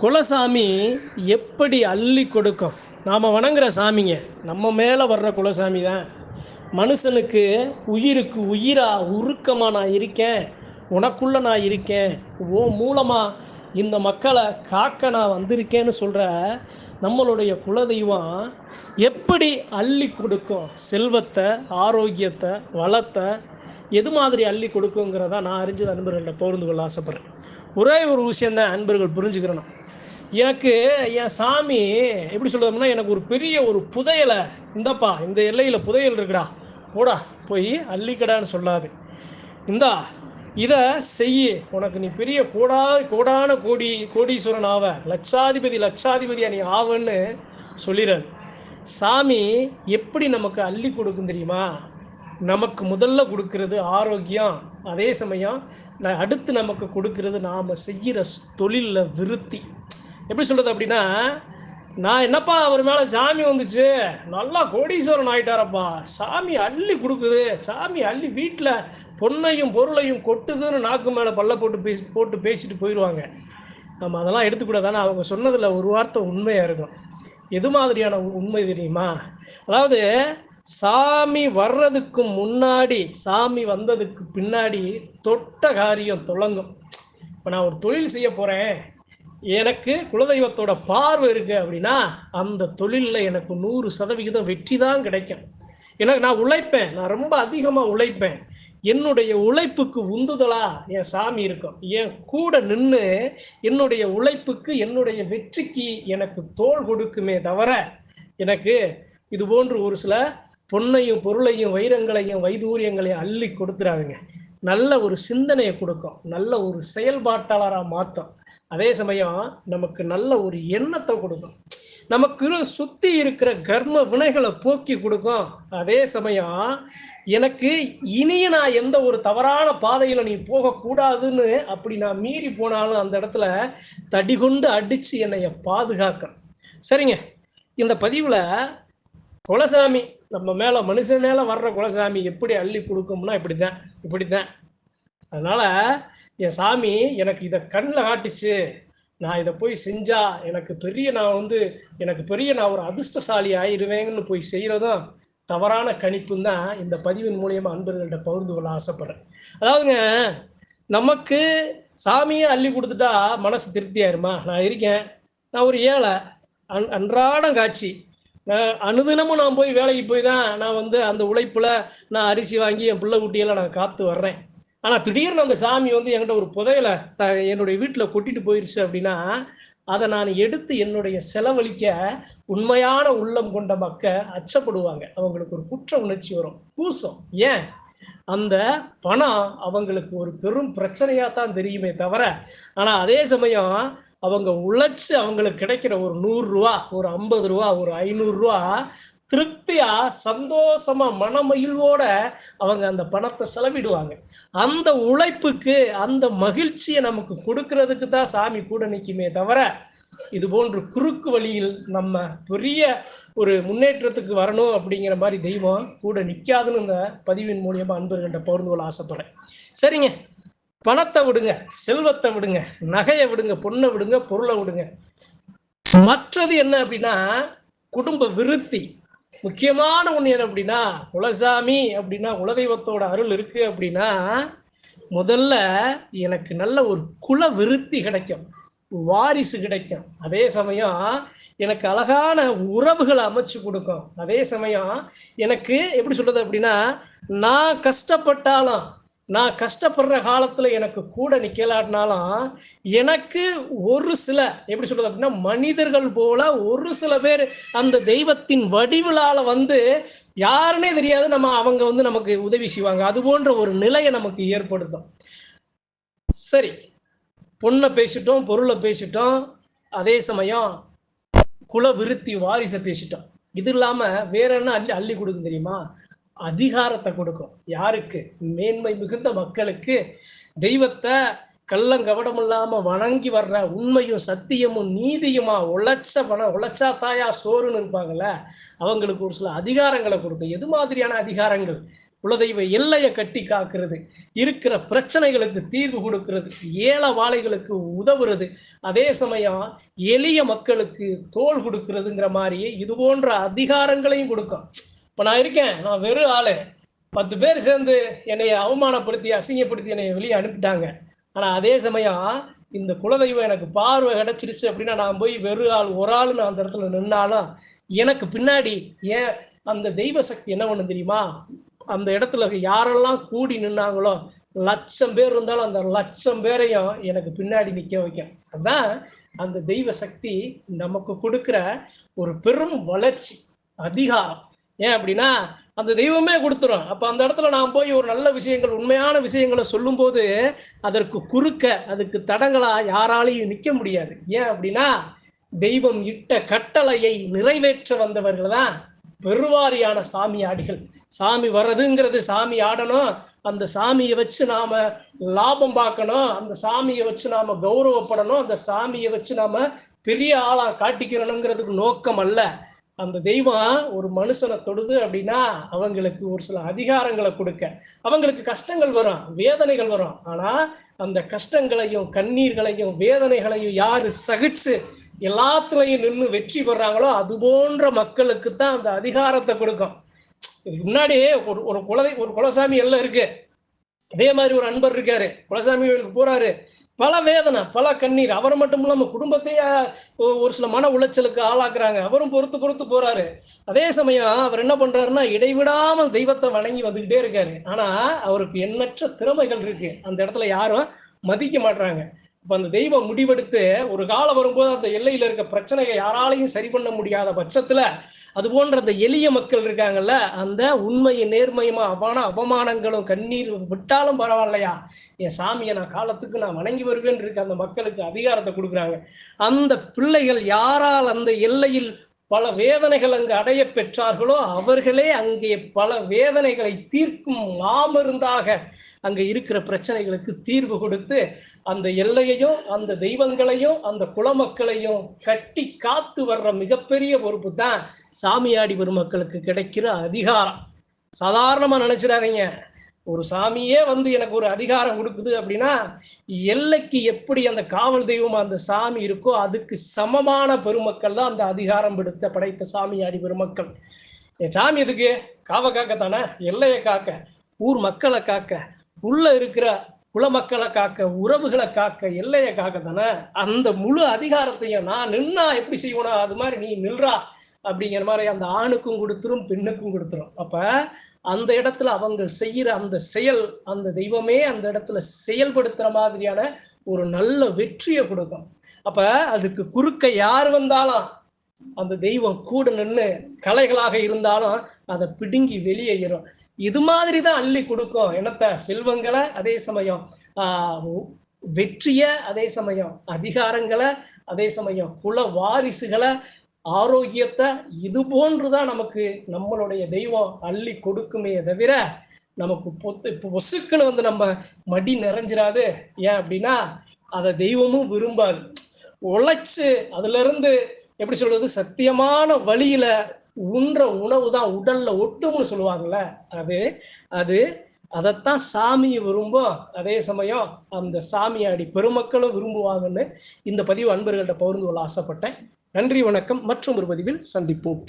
குலசாமி எப்படி அள்ளி கொடுக்கும்? நாம் வணங்குற சாமிங்க நம்ம மேலே வர்ற குலசாமி தான். மனுஷனுக்கு உயிருக்கு உயிராக உருக்கமாக நான் இருக்கேன் உனக்குள்ளே நான் இருக்கேன் ஓ மூலமாக இந்த மக்களை காக்க நான் வந்திருக்கேன்னு சொல்கிற நம்மளுடைய குலதெய்வம் எப்படி அள்ளி கொடுக்கும்? செல்வத்தை ஆரோக்கியத்தை வளத்தை எது மாதிரி அள்ளி கொடுக்குங்கிறத நான் அறிஞ்சது நண்பர்கள்ட்ட பகிர்ந்து கொள்ள ஆசைப்பட்றேன். ஒரே ஒரு விஷயந்தான் அன்பர்கள் புரிஞ்சுக்கிறணும். எனக்கு என் சாமி எப்படி சொல்கிறோம்னா எனக்கு ஒரு பெரிய ஒரு புதையலை இந்தப்பா இந்த எல்லையில் புதையல் இருக்குடா போடா போய் அள்ளிக்கடான்னு சொல்லாது. இந்தா இதை செய்ய உனக்கு நீ பெரிய கோடா கோடான கோடி கோடீஸ்வரன் ஆவ லட்சாதிபதி லட்சாதிபதியாக நீ ஆவன்னு சொல்லிடுறாரு சாமி எப்படி நமக்கு அள்ளி கொடுக்கும் தெரியுமா? நமக்கு முதல்ல கொடுக்கறது ஆரோக்கியம். அதே சமயம் அடுத்து நமக்கு கொடுக்கறது நாம் செய்கிற தொழிலில் விருத்தி. எப்படி சொல்கிறது அப்படின்னா நான் என்னப்பா அவர் மேலே சாமி வந்துச்சு? நல்லா கோடீஸ்வரன் ஆயிட்டாரப்பா. சாமி அள்ளி கொடுக்குது. சாமி அள்ளி வீட்டில் பொண்ணையும் பொருளையும் கொட்டுதுன்னு நாக்கு மேலே பல்ல போட்டு பேசி போட்டு பேசிட்டு போயிடுவாங்க நம்ம அதெல்லாம் எடுத்துக்கூடாதானே? அவங்க சொன்னதில் ஒரு வார்த்தை உண்மையாக இருக்கும். எது மாதிரியான உண்மை தெரியுமா? அதாவது சாமி வர்றதுக்கு முன்னாடி சாமி வந்ததுக்கு பின்னாடி தொட்ட காரியம் தொடங்கும் இப்போ நான் ஒரு தொழில் செய்ய போகிறேன் எனக்கு குலதெய்வத்தோட பார்வை இருக்குது அப்படின்னா அந்த தொழிலில் எனக்கு நூறு சதவிகிதம் வெற்றி தான் கிடைக்கும். எனக்கு நான் உழைப்பேன். நான் ரொம்ப அதிகமாக உழைப்பேன். என்னுடைய உழைப்புக்கு உந்துதலா என் சாமி இருக்கும். என் கூட நின்று என்னுடைய உழைப்புக்கு என்னுடைய வெற்றிக்கு எனக்கு தோள் கொடுக்குமே தவிர எனக்கு இது போன்று ஒரு சில பொன்னையும் பொருளையும் வைரங்களையும் வைதூரியங்களையும் அள்ளி கொடுத்துறாதுங்க. நல்ல ஒரு சிந்தனையை கொடுக்கும். நல்ல ஒரு செயல்பாட்டாளராக மாற்றும் அதே சமயம் நமக்கு நல்ல ஒரு எண்ணத்தை கொடுக்கும். நமக்கு சுற்றி இருக்கிற கர்ம வினைகளை போக்கி கொடுக்கும். அதே சமயம் எனக்கு இனிய நான் எந்த ஒரு தவறான பாதையில் நீ போகக்கூடாதுன்னு அப்படி நான் மீறி போனாலும் அந்த இடத்துல தடிகொண்டு அடித்து என்னைய பாதுகாக்கும். சரிங்க. இந்த பதிவில் குலசாமி நம்ம மேலே மனுஷன் மேலே வர்ற குலசாமி எப்படி அள்ளி கொடுக்கும்னா இப்படி தான் இப்படி தான் அதனால் என் சாமி எனக்கு இதை கண்ணில் காட்டுச்சு. நான் இதை போய் செஞ்சா எனக்கு பெரிய நான் வந்து எனக்கு பெரிய நான் ஒரு அதிர்ஷ்டசாலி ஆயிடுவேங்கன்னு போய் செய்கிறதும் தவறான கணிப்புன்னு தான் இந்த பதிவின் மூலியமாக அன்பர்கள்ட்ட பகிர்ந்து கொள்ள ஆசைப்படுறேன். அதாவதுங்க நமக்கு சாமியை அள்ளி கொடுத்துட்டா மனசு திருப்தி ஆயிருமா? நான் இருக்கேன். நான் ஒரு ஏழை. அன் அன்றாடம் காட்சி. நான் அனுதினமும் நான் போய் வேலைக்கு போய் தான் நான் வந்து அந்த உழைப்பில் நான் அரிசி வாங்கி என் பிள்ளை குட்டியெல்லாம் நான் காத்து வர்றேன். ஆனால் திடீர்னு அந்த சாமி வந்து என்கிட்ட ஒரு புதையலை த என்னுடைய வீட்டில் கொட்டிட்டு போயிருச்சு அப்படின்னா அதை நான் எடுத்து என்னுடைய செலவழிக்க உண்மையான உள்ளம் கொண்ட மக்கள் அச்சப்படுவாங்க. அவங்களுக்கு ஒரு குற்ற உணர்ச்சி வரும். கூசம். ஏன்? அந்த பணம் அவங்களுக்கு ஒரு பெரும் பிரச்சனையாக தான் தெரியுமே தவிர ஆனால் அதே சமயம் அவங்க உழைச்சி அவங்களுக்கு கிடைக்கிற ஒரு நூறுரூவா ஒரு ஐம்பது ரூபா ஒரு ஐநூறுரூவா திருப்தியா சந்தோஷமா மனமகிழ்வோட அவங்க அந்த பணத்தை செலவிடுவாங்க. அந்த உழைப்புக்கு அந்த மகிழ்ச்சியை நமக்கு கொடுக்கறதுக்கு தான் சாமி கூட நிற்குமே தவிர இது போன்று குறுக்கு வழியில் நம்ம பெரிய ஒரு முன்னேற்றத்துக்கு வரணும் அப்படிங்கிற மாதிரி தெய்வம் கூட நிற்காதுன்னு இந்த பதிவின் மூலியமா அன்பர்கிட்ட பகிர்ந்து கொள்ள ஆசைப்படுறேன். சரிங்க. பணத்தை விடுங்க செல்வத்தை விடுங்க நகையை விடுங்க பொண்ணை விடுங்க பொருளை விடுங்க. மற்றது என்ன அப்படின்னா குடும்ப விருத்தி. முக்கியமான ஒன்று என்ன அப்படின்னா குலசாமி அப்படின்னா குலதெய்வத்தோட அருள் இருக்கு அப்படின்னா முதல்ல எனக்கு நல்ல ஒரு குல விருத்தி கிடைக்கும் வாரிசு கிடைக்கும். அதே சமயம் எனக்கு அழகான உறவுகளை அமைச்சு கொடுக்கும். அதே சமயம் எனக்கு எப்படி சொல்றது அப்படின்னா நான் கஷ்டப்பட்டாலும் நான் கஷ்டப்படுற காலத்தில் எனக்கு கூட நிற்கலாட்டினாலும் எனக்கு ஒரு சில எப்படி சொல்கிறது அப்படின்னா மனிதர்கள் போல ஒரு சில பேர் அந்த தெய்வத்தின் வடிவிலால் வந்து யாருன்னே தெரியாது நம்ம அவங்க வந்து நமக்கு உதவி செய்வாங்க. அது போன்ற ஒரு நிலையை நமக்கு ஏற்படுத்தும். சரி பொண்ணை பேசிட்டோம் பொருளை பேசிட்டோம் அதே சமயம் குல விருத்தி வாரிசை பேசிட்டோம். இது இல்லாமல் வேற என்ன அள்ளி அள்ளி கொடுக்கும் தெரியுமா? அதிகாரத்தை கொடுக்கும். யாருக்கு? மேன்மை மிகுந்த மக்களுக்கு. தெய்வத்தை கள்ளங்கவடம் இல்லாம வணங்கி வர்ற உண்மையும் சத்தியமும் நீதியுமா? உழைச்ச பணம் உழைச்சா தாயா சோறுன்னு இருப்பாங்கல்ல? அவங்களுக்கு ஒரு சில அதிகாரங்களை கொடுக்கும். எது மாதிரியான அதிகாரங்கள்? குலதெய்வ எல்லையை கட்டி காக்கிறது. இருக்கிற பிரச்சனைகளுக்கு தீர்வு கொடுக்கிறது. ஏழை வாழைகளுக்கு உதவுறது. அதே சமயம் எளிய மக்களுக்கு தோல் கொடுக்கறதுங்கிற மாதிரி இது போன்ற அதிகாரங்களையும் கொடுக்கும். இப்போ நான் இருக்கேன். நான் வெறும் ஆளு. பத்து பேர் சேர்ந்து என்னை அவமானப்படுத்தி அசிங்கப்படுத்தி என்னை வெளியே அனுப்பிட்டாங்க. ஆனால் அதே சமயம் இந்த குலதெய்வம் எனக்கு பார்வை கிடைச்சிருச்சு அப்படின்னா நான் போய் வெறு ஆள் ஒரு ஆள் நான் அந்த இடத்துல நின்னாலும் எனக்கு பின்னாடி ஏன் அந்த தெய்வ சக்தி என்ன ஒன்று தெரியுமா? அந்த இடத்துல யாரெல்லாம் கூடி நின்னாங்களோ லட்சம் பேர் இருந்தாலும் அந்த லட்சம் பேரையும் எனக்கு பின்னாடி நிற்க வைக்கும். அதான் அந்த தெய்வ சக்தி நமக்கு கொடுக்குற ஒரு பெரும் வளர்ச்சி அதிகாரம். ஏன் அப்படின்னா அந்த தெய்வமே கொடுத்துரும். அப்போ அந்த இடத்துல நான் போய் ஒரு நல்ல விஷயங்கள் உண்மையான விஷயங்களை சொல்லும்போது அதற்கு குறுக்க அதுக்கு தடங்களாக யாராலையும் நிற்க முடியாது. ஏன் அப்படின்னா தெய்வம் இட்ட கட்டளையை நிறைவேற்ற வந்தவர்கள் தான் பெருவாரியான சாமி ஆடிகள் சாமி வர்றதுங்கிறது சாமி ஆடணும். அந்த சாமியை வச்சு நாம லாபம் பார்க்கணும். அந்த சாமியை வச்சு நாம கௌரவப்படணும். அந்த சாமியை வச்சு நாம பெரிய ஆளா காட்டிக்கிறணுங்கிறதுக்கு நோக்கம் அல்ல. அந்த தெய்வம் ஒரு மனுஷனை தொடுது அப்படின்னா அவங்களுக்கு ஒரு சில அதிகாரங்களை கொடுக்க. அவங்களுக்கு கஷ்டங்கள் வரும் வேதனைகள் வரும். ஆனால் அந்த கஷ்டங்களையும் கண்ணீர்களையும் வேதனைகளையும் யார் சகிச்சு எல்லாத்துலையும் நின்று வெற்றி பெறாங்களோ அது போன்ற மக்களுக்கு தான் அந்த அதிகாரத்தை கொடுக்கும். இதுக்கு முன்னாடி ஒரு ஒரு குலதை ஒரு குலசாமி எல்லாம் இருக்கு. அதே மாதிரி ஒரு அன்பர் இருக்காரு. குலசாமி கோயிலுக்கு போறாரு. பல வேதனை பல கண்ணீர். அவர் மட்டும் இல்லாம குடும்பத்தையே ஒரு சில மன உளைச்சலுக்கு ஆளாக்குறாங்க. அவரும் பொறுத்து பொறுத்து போறாரு. அதே சமயம் அவர் என்ன பண்றாருன்னா இடைவிடாமல் தெய்வத்தை வணங்கி வந்துகிட்டே இருக்காரு. ஆனா அவருக்கு எண்ணற்ற திறமைகள் இருக்கு. அந்த இடத்துல யாரும் மதிக்க மாட்றாங்க. இப்ப அந்த தெய்வம் முடிவெடுத்து ஒரு காலம் வரும்போது அந்த எல்லையில இருக்க பிரச்சனையை யாராலையும் சரி பண்ண முடியாத பட்சத்துல அது போன்ற அந்த எளிய மக்கள் இருக்காங்கல்ல அந்த உண்மையும் நேர்மையுமா அவன அவமானங்களும் கண்ணீர் விட்டாலும் பரவாயில்லையா? என் சாமியை நான் காலத்துக்கு நான் வணங்கி வருவேன் இருக்க அந்த மக்களுக்கு அதிகாரத்தை கொடுக்குறாங்க. அந்த பிள்ளைகள் யாரால் அந்த எல்லையில் பல வேதனைகள் அங்கு அடைய பெற்றார்களோ அவர்களே அங்கே பல வேதனைகளை தீர்க்கும் மாமருந்தாக அங்கே இருக்கிற பிரச்சனைகளுக்கு தீர்வு கொடுத்து அந்த எல்லையையும் அந்த தெய்வங்களையும் அந்த குலமக்களையும் கட்டி காத்து வர்ற மிகப்பெரிய பொறுப்பு தான் சாமியாடி பெருமக்களுக்கு கிடைக்கிற அதிகாரம். சாதாரணமாக நினச்சிடாதீங்க. ஒரு சாமியே வந்து எனக்கு ஒரு அதிகாரம் கொடுக்குது அப்படின்னா எல்லைக்கு எப்படி அந்த காவல் தெய்வம் அந்த சாமி இருக்கோ அதுக்கு சமமான பெருமக்கள் தான் அந்த அதிகாரம் பிடித்த படைத்த சாமியாடி பெருமக்கள். என் சாமி எதுக்கு? காவ தானே எல்லையை காக்க ஊர் மக்களை காக்க உள்ள இருக்கிற குலமக்களை காக்க உறவுகளை காக்க எல்லையை காக்க தானே அந்த முழு அதிகாரத்தையும் நான் நின்னா எப்படி செய்யணும் அது மாதிரி நீ நில்றா அப்படிங்கிற மாதிரி அந்த ஆணுக்கும் கொடுத்துரும் பெண்ணுக்கும் கொடுத்துரும். அப்ப அந்த இடத்துல அவங்க செய்யற அந்த செயல் அந்த தெய்வமே அந்த இடத்துல செயல்படுத்துற மாதிரியான ஒரு நல்ல வெற்றியை கொடுக்கும். அப்ப அதுக்கு குறுக்க யார் வந்தாலும் அந்த தெய்வம் கூட நின்று கலைகளாக இருந்தாலும் அதை பிடுங்கி வெளியேறும் இது மாதிரி தான் அள்ளி கொடுக்கும் என்னத்த செல்வங்களை அதே சமயம் ஆஹ் வெற்றிய அதே சமயம் அதிகாரங்களை அதே சமயம் குல வாரிசுகளை ஆரோக்கியத்தை இது போன்றுதான் நமக்கு நம்மளுடைய தெய்வம் அள்ளி கொடுக்குமே தவிர நமக்கு பொத்து இப்போ ஒசுக்குன்னு வந்து நம்ம மடி நிறைஞ்சிடாது ஏன் அப்படின்னா அதை தெய்வமும் விரும்பாது. உழைச்சு அதுல இருந்து எப்படி சொல்றது? சத்தியமான வழியில உண்ற உணவு தான் உடல்ல ஒட்டும்னு சொல்லுவாங்கல்ல அது அது அதைத்தான் சாமி விரும்பும். அதே சமயம் அந்த சாமியாடி பெருமக்களும் விரும்புவாங்கன்னு இந்த பதிவு அன்பர்கள்ட்ட பகிர்ந்து கொள்ள ஆசைப்பட்டேன். நன்றி வணக்கம். மற்றும் ஒரு பதிவில் சந்திப்போம்.